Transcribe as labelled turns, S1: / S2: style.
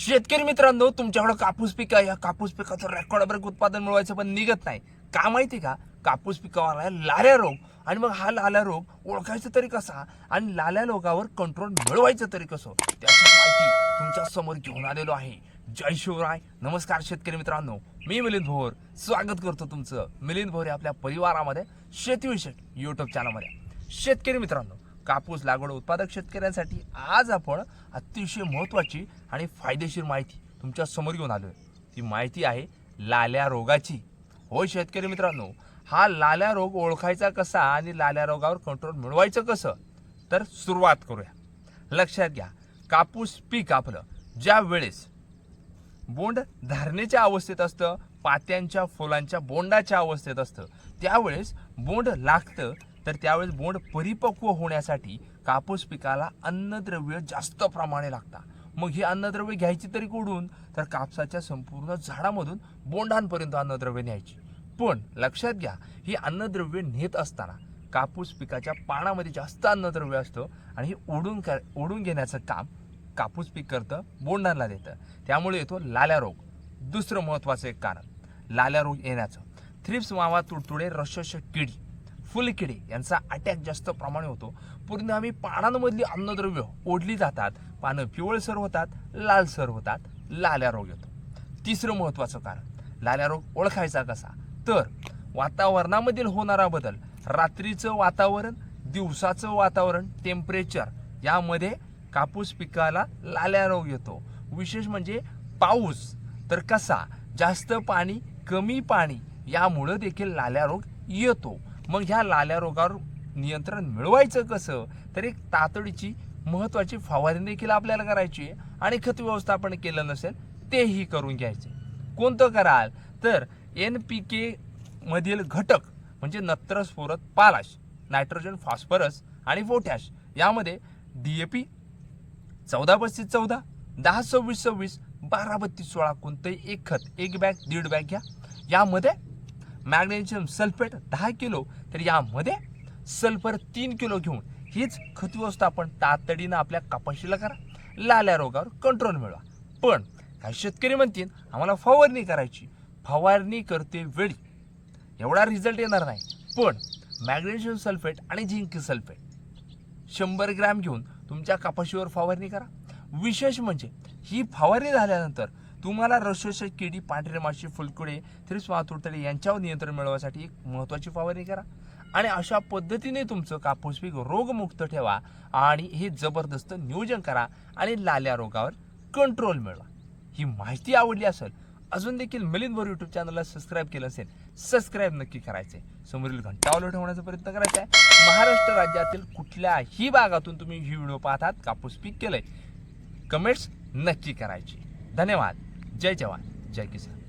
S1: शेतकरी मित्रांनो तुमच्याकडे कापूस पीक आहे या कापूस पिकाचं रेकॉर्ड ब्रेक उत्पादन मिळवायचं पण निघत नाही. का माहिती का? कापूस पिकावर आहे लाल्या रोग. आणि मग हा लाल्या रोग ओळखायचा तरी कसा? आणि लाल्या रोगावर कंट्रोल मिळवायचं तरी कसं? त्याची माहिती तुमच्यासमोर घेऊन आलेलो आहे. जय शिवराय. नमस्कार शेतकरी मित्रांनो. मी मिलिंद भोर. स्वागत करतो तुमचं मिलिंद भोर आपल्या परिवारामध्ये शेतीविषयक युट्यूब चॅनलमध्ये शेतकरी मित्रांनो कापूस लागवड उत्पादक शेतकऱ्यांसाठी आज आपण अतिशय महत्त्वाची आणि फायदेशीर माहिती तुमच्यासमोर घेऊन आलोय. ती माहिती आहे लाल्या रोगाची. होय शेतकरी मित्रांनो हा लाल्या रोग ओळखायचा कसा आणि लाल्या रोगावर कंट्रोल मिळवायचं कसं? तर सुरुवात करूया. लक्षात घ्या कापूस पीक आपलं ज्या वेळेस बोंड धारणेच्या अवस्थेत असतं पात्यांच्या फुलांच्या बोंडाच्या अवस्थेत असतं त्यावेळेस बोंड लागतं तर त्यावेळेस बोंड परिपक्व होण्यासाठी कापूस पिकाला अन्नद्रव्य जास्त प्रमाणे लागतात. मग ही अन्नद्रव्य घ्यायची तरी कुठून? तर कापसाच्या संपूर्ण झाडामधून बोंडांपर्यंत अन्नद्रव्य न्यायची. पण लक्षात घ्या ही अन्नद्रव्य नेत असताना कापूस पिकाच्या पानामध्ये जास्त अन्नद्रव्य असतं आणि हे ओढून कर ओढून घेण्याचं काम कापूस पीक करतं बोंडांना देतं. त्यामुळे येतो लाल्या रोग. दुसरं महत्त्वाचं एक कारण लाल्या रोग येण्याचं. थ्रिप्स मावा तुडतुडे रशश किडी. फुलकिडी यांचा अटॅक जास्त प्रमाणे होतो. परिणामी पानांमधली अन्नद्रव्य ओढली जातात. पानं पिवळसर होतात लालसर होतात लाल्या रोग येतो. तिसरं महत्त्वाचं कारण लाल्या रोग ओळखायचा कसा? तर वातावरणामधील होणारा बदल रात्रीचं वातावरण दिवसाचं वातावरण टेम्परेचर यामध्ये कापूस पिकाला लाल्या रोग येतो. विशेष म्हणजे पाऊस तर कसा? जास्त पाणी कमी पाणी यामुळं देखील लाल्या रोग येतो. मग ह्या लाल्या रोगावर नियंत्रण मिळवायचं कसं? तर एक तातडीची महत्त्वाची फवारणी देखील आपल्याला करायची आहे आणि खत व्यवस्थापन केलं नसेल तेही करून घ्यायचे कोणतं कराल? तर एन पी के मधील घटक म्हणजे नत्रस्फोरत पालाश नायट्रोजन फॉस्फरस आणि पोटॅश. यामध्ये डी ए पी चौदा पस्तीस चौदा दहा सव्वीस सव्वीस बारा बत्तीस सोळा कोणतंही एक खत एक बॅग दीड बॅग घ्या. यामध्ये मॅग्नेशियम सल्फेट दहा किलो तर यामध्ये सल्फर तीन किलो घेऊन हीच खत व्यवस्थापन तातडीनं आपल्या कपाशीला करा. लाल्या रोगावर कंट्रोल मिळवा. पण काही शेतकरी म्हणतील आम्हाला फवारणी करायची. फवारणी करते वेळी. एवढा रिझल्ट येणार नाही. पण मॅग्नेशियम सल्फेट आणि झिंक सल्फेट शंभर ग्रॅम घेऊन तुमच्या कपाशीवर फवारणी करा. विशेष म्हणजे ही फवारणी झाल्यानंतर तुम्हाला रसोश किडी पांढरे माशी फुलकुडे थ्रिप्स मातुडतळे यांच्यावर नियंत्रण मिळवण्यासाठी एक महत्त्वाची फवारणी करा. आणि अशा पद्धतीने तुमचं कापूस पीक रोगमुक्त ठेवा आणि हे जबरदस्त नियोजन करा आणि लाल्या रोगावर कंट्रोल मिळवा. ही माहिती आवडली असेल अजून देखील मिलिंद यूट्यूब चॅनलला सबस्क्राईब केलं असेल सबस्क्राईब नक्की करायचे समोरील घंटावलं ठेवण्याचा प्रयत्न करायचा आहे महाराष्ट्र राज्यातील कुठल्याही भागातून तुम्ही ही व्हिडिओ पाहतात कापूस पीक केलंय. कमेंट्स नक्की करायची. धन्यवाद. जय जवान जय किसान